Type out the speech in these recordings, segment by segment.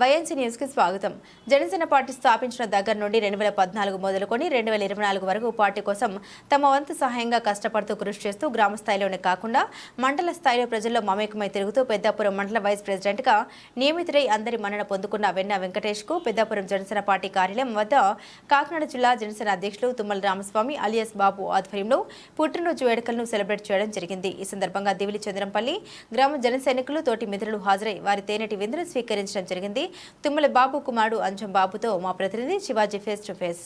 YNC న్యూస్కి స్వాగతం. Janasena party స్థాపించిన దగ్గర నుండి రెండు వేల పద్నాలుగు మొదలుకొని రెండు వేల ఇరవై నాలుగు వరకు పార్టీ కోసం తమ వంతు సహాయంగా కష్టపడుతూ కృషి చేస్తూ గ్రామ స్థాయిలోనే కాకుండా మండల స్థాయిలో ప్రజల్లో మమేకమై తిరుగుతూ పెద్దాపురం మండల వైస్ ప్రెసిడెంట్గా నియమితుడై అందరి మన్నన పొందుకున్న వెన్న వెంకటేష్కు పెద్దాపురం జనసేన పార్టీ కార్యాలయం వద్ద కాకినాడ జిల్లా జనసేన అధ్యక్షులు తుమ్మల రామస్వామి అలియాస్ బాబు ఆధ్వర్యంలో పుట్టినరోజు వేడుకలను సెలబ్రేట్ చేయడం జరిగింది. ఈ సందర్భంగా దివిలి చంద్రంపల్లి గ్రామ జన సైనికులు తోటి మిత్రులు హాజరై వారి తేనెటి విందును స్వీకరించడం జరిగింది. తుమ్మల బాబు కుమారుడు అంజం బాబుతో మా ప్రతినిధి Shivaji face to face.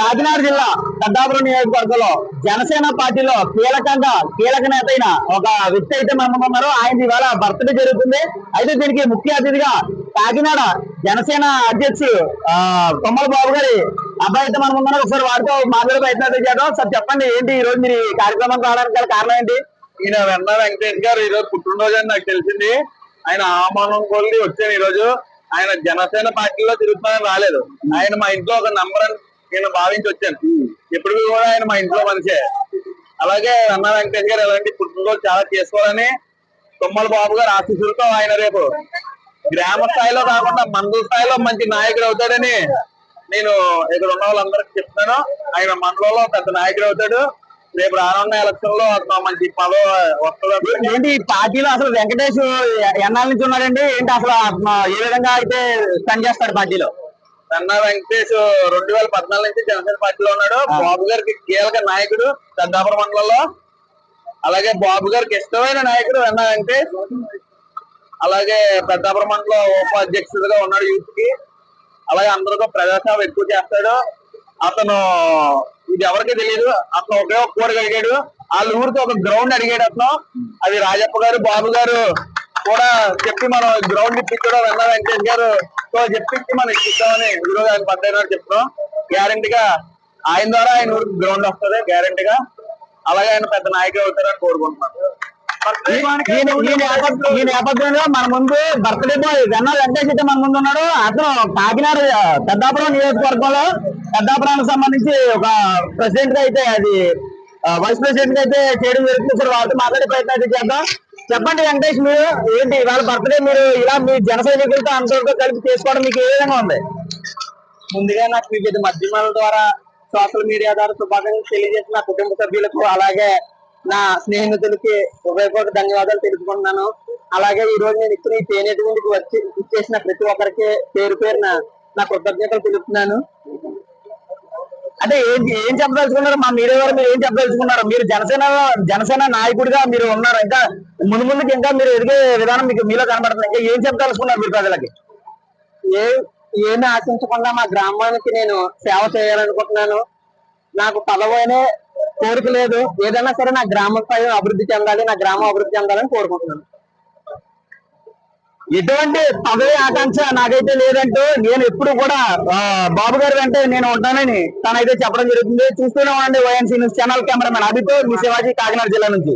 Kakinada జిల్లా పెద్దాపురం నియోజకవర్గంలో జనసేన పార్టీలో కీలకంగా కీలక నేత అయిన ఒక వ్యక్తి అయితే మనం ఉన్నారు ఆయన ఇవాళ బర్త్డే జరుగుతుంది. అయితే దీనికి ముఖ్య అతిథిగా కాకినాడ జనసేన అధ్యక్షుడు ఆ, కొమ్మల బాబు గారి అబ్బాయి అయితే మనం ఉన్నారు ఒకసారి వారితో మాట్లాడే ప్రయత్నం అయితే చేద్దాం. సార్ చెప్పండి ఏంటి ఈ రోజు మీరు ఈ కార్యక్రమం రావడానికి గల కారణం ఏంటి? ఈయన వెన్న వెంకటేష్ గారు ఈ రోజు పుట్టినరోజు అని నాకు తెలిసింది. ఆయన ఆహ్వానం కొల్లి వచ్చాను ఈ రోజు ఆయన జనసేన పార్టీలో తిరుగుతున్నానని రాలేదు. ఆయన మా ఇంట్లో ఒక నంబర్ అని నేను భావించి వచ్చాను. ఇప్పుడు కూడా ఆయన మా ఇంట్లో మనిషే. అలాగే అన్నా వెంకటేష్ గారు ఎలాంటి పుట్టినరోజు చాలా చేసుకోవాలని తుమ్మల బాబు గారు ఆశీస్సులతో ఆయన రేపు గ్రామ స్థాయిలో కాకుండా మండల స్థాయిలో మంచి నాయకుడు అవుతాడని నేను ఇక్కడ ఉన్న వాళ్ళందరికీ చెప్తున్నాను. ఆయన మండలంలో పెద్ద నాయకుడు అవుతాడు. రేపు రానున్న ఎలక్షన్లో మంచి పదవి వస్తుంది ఏంటి పార్టీలో అసలు వెంకటేష్ ఎన్నాళ్ళ నుంచి ఉన్నాడండి? ఏంటి అసలు ఏ విధంగా అయితే పనిచేస్తాడు పార్టీలో? కన్నా వెంకటేష్ రెండు వేల పద్నాలుగు నుంచి జనసేన పార్టీలో ఉన్నాడు. బాబు గారికి కీలక నాయకుడు పెద్దాపురం మండలంలో. అలాగే బాబు గారికి ఇష్టమైన నాయకుడు వెన్నా వెంకటేష్. అలాగే పెద్దాపురం మండలం ఉపాధ్యక్షుడిగా ఉన్నాడు యూత్కి అలాగే అందరితో ప్రజాసేవ ఎక్కువ చేస్తాడు. అతను ఇది ఎవరికి తెలియదు అతను ఒకే ఒక కోరిక అడిగాడు వాళ్ళ ఊరికి ఒక గ్రౌండ్ అడిగాడు అతను. అది రాజప్ప గారు బాబు గారు కూడా చెప్పి మనం గ్రౌండ్ ఇప్పించడం వెన్న వెంకటేష్ గారు తో చెప్పించి మనం ఇప్పిస్తామని ఈరోజు ఆయన పద్దెనిమిది నాడు చెప్తున్నాం గ్యారంటీగా ఆయన ద్వారా ఆయన ఊరికి గ్రౌండ్ వస్తుంది. గ్యారంటీగా అలాగే ఆయన పెద్ద నాయకుడు అవుతారని కోరుకుంటున్నాను. ఈ- ఈ ఈ నేపథ్యం- ఈ నేపథ్యంలో మన ముందు బర్త్డే బాయ్ వెన్న వెంకటేష్ అయితే మన ముందు ఉన్నాడు. అతను కాకినాడ పెద్దాపురం నియోజకవర్గంలో పెద్దాపురానికి సంబంధించి ఒక ప్రెసిడెంట్గా అయితే అది వైస్ ప్రెసిడెంట్గా అయితే చేయడం జరుగుతుంది. సార్ వాళ్ళతో మాట్లాడే ప్రయత్నం అయితే చేద్దాం. చెప్పండి వెంకటేష్ మీరు ఏంటి? ఇవాళ బర్త్డే మీరు ఇలా మీ జన సైనికులతో అందరితో కలిపి చేసుకోవడం మీకు ఏ విధంగా ఉంది? ముందుగా నాకు వివిధ మాధ్యమాల ద్వారా సోషల్ మీడియా ద్వారా శుభాకాంక్షలు తెలియజేసిన నా కుటుంబ సభ్యులకు అలాగే నా స్నేహితులకి ఉభయపూర్వక ధన్యవాదాలు తెలుపుకుంటున్నాను. అలాగే ఈ రోజు నేను ఇచ్చిన ఈ తేనెటి వచ్చి ఇచ్చేసిన ప్రతి ఒక్కరికి పేరు పేరున నా కృతజ్ఞతలు తెలుపుతున్నాను. అంటే ఏం ఏం చెప్పదలుచుకున్నారు? మా మీడియా వారు మీరు ఏం చెప్పదలుచుకున్నారు? మీరు జనసేన జనసేన నాయకుడిగా మీరు ఉన్నారు. ఇంకా ముందు ముందుకు ఇంకా మీరు ఎదిగే విధానం మీకు మీలో కనబడుతుంది. ఇంకా ఏం చెప్పదలుచుకున్నారు మీరు ప్రజలకి? ఏ ఏమి ఆశించకుండా మా గ్రామానికి నేను సేవ చేయాలనుకుంటున్నాను. నాకు పదవైనే కోరిక లేదు. ఏదైనా సరే నా గ్రామం స్థాయి అభివృద్ధి చెందాలి నా గ్రామం అభివృద్ధి చెందాలని కోరుకుంటున్నాను. ఎటువంటి పదవి ఆకాంక్ష నాకైతే లేదంటూ నేను ఎప్పుడు కూడా బాబు గారు అంటే నేను ఉంటానని తనైతే చెప్పడం జరుగుతుంది. చూస్తూనే ఉండండి వైఎన్సీ న్యూస్ ఛానల్ కెమెరామెన్ అదితో మీ శివాజీ కాకినాడ జిల్లా నుంచి.